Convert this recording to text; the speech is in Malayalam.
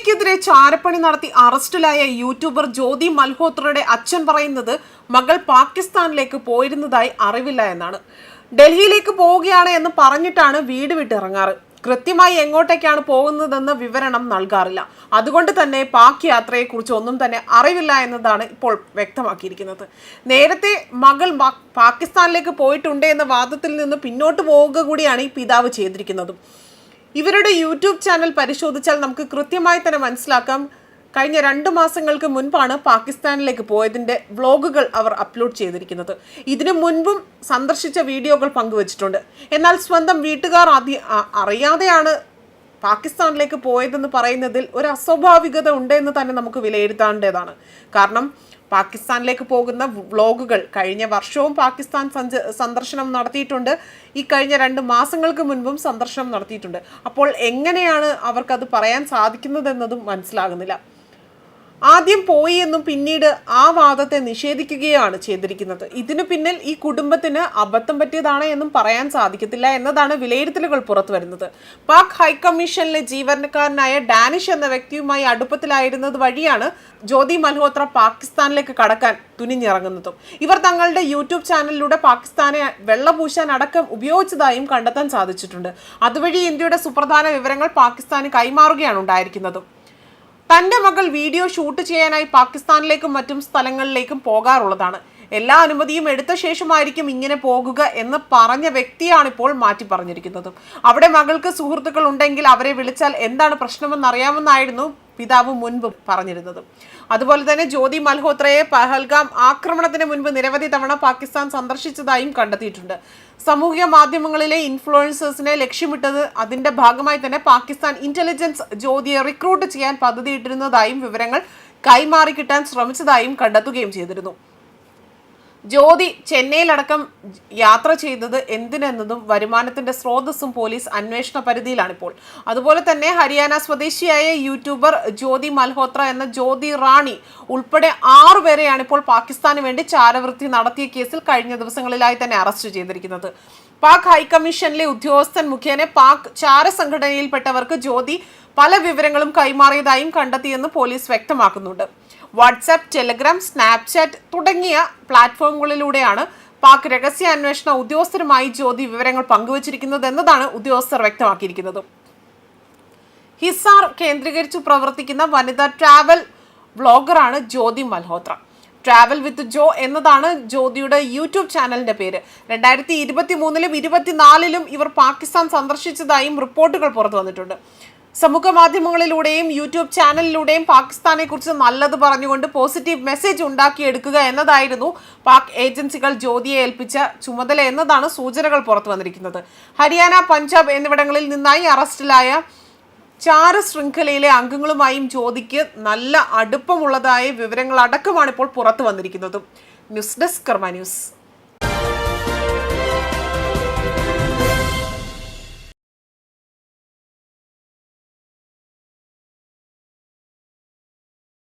ഭാര്യയ്ക്കെതിരെ ചാരപ്പണി നടത്തി അറസ്റ്റിലായ യൂട്യൂബർ ജ്യോതി മൽഹോത്രയുടെ അച്ഛൻ പറയുന്നത് മകൾ പാകിസ്ഥാനിലേക്ക് പോയിരുന്നതായി അറിവില്ല എന്നാണ്. ഡൽഹിയിലേക്ക് പോവുകയാണ് എന്ന് പറഞ്ഞിട്ടാണ് വീട് വിട്ടിറങ്ങാറ് കൃത്യമായി എങ്ങോട്ടേക്കാണ് പോകുന്നതെന്ന് വിവരണം നൽകാറില്ല. അതുകൊണ്ട് തന്നെ പാക് യാത്രയെക്കുറിച്ച് ഒന്നും തന്നെ അറിവില്ല എന്നതാണ് ഇപ്പോൾ വ്യക്തമാക്കിയിരിക്കുന്നത്. നേരത്തെ മകൾ പാകിസ്ഥാനിലേക്ക് പോയിട്ടുണ്ട് എന്ന വാദത്തിൽ നിന്ന് പിന്നോട്ട് പോവുക കൂടിയാണ് ഈ പിതാവ് ചെയ്തിരിക്കുന്നതും. ഇവരുടെ യൂട്യൂബ് ചാനൽ പരിശോധിച്ചാൽ നമുക്ക് കൃത്യമായി തന്നെ മനസ്സിലാക്കാം. കഴിഞ്ഞ രണ്ട് മാസങ്ങൾക്ക് മുൻപാണ് പാകിസ്ഥാനിലേക്ക് പോയതിന്റെ വ്ലോഗുകൾ അവർ അപ്ലോഡ് ചെയ്തിരിക്കുന്നത്. ഇതിനു മുൻപും സന്ദർശിച്ച വീഡിയോകൾ പങ്കുവച്ചിട്ടുണ്ട്. എന്നാൽ സ്വന്തം വീട്ടുകാർ അറിയാതെയാണ് പാകിസ്ഥാനിലേക്ക് പോയതെന്ന് പറയുന്നതിൽ ഒരു അസ്വാഭാവികത ഉണ്ട് എന്ന് തന്നെ നമുക്ക് വിലയിരുത്തേണ്ടതാണ്. കാരണം പാകിസ്ഥാനിലേക്ക് പോകുന്ന വ്ളോഗുകൾ കഴിഞ്ഞ വർഷവും പാകിസ്ഥാൻ സഞ്ച സന്ദർശനം നടത്തിയിട്ടുണ്ട്. ഈ കഴിഞ്ഞ രണ്ട് മാസങ്ങൾക്ക് മുൻപും സന്ദർശനം നടത്തിയിട്ടുണ്ട്. അപ്പോൾ എങ്ങനെയാണ് അവർക്കത് പറയാൻ സാധിക്കുന്നതെന്നതും മനസ്സിലാകുന്നില്ല. ആദ്യം പോയി എന്നും പിന്നീട് ആ വാദത്തെ നിഷേധിക്കുകയാണ് ചെയ്തിരിക്കുന്നത്. ഇതിനു പിന്നിൽ ഈ കുടുംബത്തിന് അബദ്ധം പറ്റിയതാണ് എന്നും പറയാൻ സാധിക്കത്തില്ല എന്നതാണ് വിലയിരുത്തലുകൾ പുറത്തു വരുന്നത്. പാക് ഹൈക്കമ്മീഷനിലെ ജീവനക്കാരനായ ഡാനിഷ് എന്ന വ്യക്തിയുമായി അടുപ്പത്തിലായിരുന്നത് വഴിയാണ് ജ്യോതി മൽഹോത്ര പാകിസ്ഥാനിലേക്ക് കടക്കാൻ തുനിഞ്ഞിറങ്ങുന്നതും. ഇവർ തങ്ങളുടെ യൂട്യൂബ് ചാനലിലൂടെ പാകിസ്ഥാനെ വെള്ളപൂശാൻ അടക്കം ഉപയോഗിച്ചതായും കണ്ടെത്താൻ സാധിച്ചിട്ടുണ്ട്. അതുവഴി ഇന്ത്യയുടെ സുപ്രധാന വിവരങ്ങൾ പാകിസ്ഥാന് കൈമാറുകയാണ് ഉണ്ടായിരിക്കുന്നതും. തന്റെ മകൾ വീഡിയോ ഷൂട്ട് ചെയ്യാനായി പാകിസ്ഥാനിലേക്കും മറ്റും സ്ഥലങ്ങളിലേക്കും പോകാറുള്ളതാണ്. എല്ലാ അനുമതിയും എടുത്ത ശേഷമായിരിക്കും ഇങ്ങനെ പോകുക എന്ന് പറഞ്ഞ വ്യക്തിയാണ് ഇപ്പോൾ മാറ്റി പറഞ്ഞിരിക്കുന്നത്. അവിടെ മകൾക്ക് സുഹൃത്തുക്കൾ ഉണ്ടെങ്കിൽ അവരെ വിളിച്ചാൽ എന്താണ് പ്രശ്നമെന്ന് അറിയാമെന്നായിരുന്നു പിതാവ് മുൻപ് പറഞ്ഞിരുന്നത്. അതുപോലെ തന്നെ ജ്യോതി മൽഹോത്രയെ പഹൽഗാം ആക്രമണത്തിന് മുൻപ് നിരവധി തവണ പാകിസ്ഥാൻ സന്ദർശിച്ചതായും കണ്ടെത്തിയിട്ടുണ്ട്. സാമൂഹിക മാധ്യമങ്ങളിലെ ഇൻഫ്ലുവൻസേഴ്സിനെ ലക്ഷ്യമിട്ടത് അതിന്റെ ഭാഗമായി തന്നെ പാകിസ്ഥാൻ ഇന്റലിജൻസ് ജ്യോതിയെ റിക്രൂട്ട് ചെയ്യാൻ പദ്ധതിയിട്ടിരുന്നതായും വിവരങ്ങൾ കൈമാറി കിട്ടാൻ ശ്രമിച്ചതായും കണ്ടെത്തുകയും ചെയ്തിരുന്നു. ജ്യോതി ചെന്നൈയിലടക്കം യാത്ര ചെയ്തത് എന്തിനെന്നതും വരുമാനത്തിന്റെ സ്രോതസ്സും പോലീസ് അന്വേഷണ പരിധിയിലാണിപ്പോൾ. അതുപോലെ തന്നെ ഹരിയാന സ്വദേശിയായ യൂട്യൂബർ ജ്യോതി മൽഹോത്ര എന്ന ജ്യോതി റാണി ഉൾപ്പെടെ ആറുപേരെയാണ് ഇപ്പോൾ പാകിസ്ഥാന് വേണ്ടി ചാരവൃത്തി നടത്തിയ കേസിൽ കഴിഞ്ഞ ദിവസങ്ങളിലായി തന്നെ അറസ്റ്റ് ചെയ്തിരിക്കുന്നത്. പാക് ഹൈക്കമ്മീഷനിലെ ഉദ്യോഗസ്ഥൻ മുഖേന പാക് ചാര സംഘടനയിൽപ്പെട്ടവർക്ക് ജ്യോതി പല വിവരങ്ങളും കൈമാറിയതായും കണ്ടെത്തിയെന്ന് പോലീസ് വ്യക്തമാക്കുന്നുണ്ട്. വാട്സാപ്പ് ടെലഗ്രാം സ്നാപ്ചാറ്റ് തുടങ്ങിയ പ്ലാറ്റ്ഫോമുകളിലൂടെയാണ് പാക് രഹസ്യാന്വേഷണ ഉദ്യോഗസ്ഥരുമായി ജ്യോതി വിവരങ്ങൾ പങ്കുവച്ചിരിക്കുന്നത് എന്നതാണ് ഉദ്യോഗസ്ഥർ വ്യക്തമാക്കിയിരിക്കുന്നത്. ഹിസാർ കേന്ദ്രീകരിച്ചു പ്രവർത്തിക്കുന്ന വനിതാ travel വ്ളോഗറാണ് Jyoti Malhotra. Travel with Jo എന്നതാണ് ജ്യോതിയുടെ യൂട്യൂബ് ചാനലിന്റെ പേര്. രണ്ടായിരത്തി ഇരുപത്തി മൂന്നിലും ഇരുപത്തിനാലിലും ഇവർ പാകിസ്ഥാൻ സന്ദർശിച്ചതായും റിപ്പോർട്ടുകൾ പുറത്തു വന്നിട്ടുണ്ട് സമൂഹ മാധ്യമങ്ങളിലൂടെയും യൂട്യൂബ് ചാനലിലൂടെയും പാകിസ്ഥാനെ കുറിച്ച് നല്ലത് പറഞ്ഞുകൊണ്ട് പോസിറ്റീവ് മെസ്സേജ് ഉണ്ടാക്കിയെടുക്കുക എന്നതായിരുന്നു പാക് ഏജൻസികൾ ജ്യോതിയെ ഏൽപ്പിച്ച ചുമതല എന്നതാണ് സൂചനകൾ പുറത്തു വന്നിരിക്കുന്നത്. ഹരിയാന പഞ്ചാബ് എന്നിവിടങ്ങളിൽ നിന്നായി അറസ്റ്റിലായ ചാര ശൃംഖലയിലെ അംഗങ്ങളുമായും ജ്യോതിക്ക് നല്ല അടുപ്പമുള്ളതായ വിവരങ്ങൾ അടക്കമാണ് ഇപ്പോൾ പുറത്തു വന്നിരിക്കുന്നത്. News desk Karma news.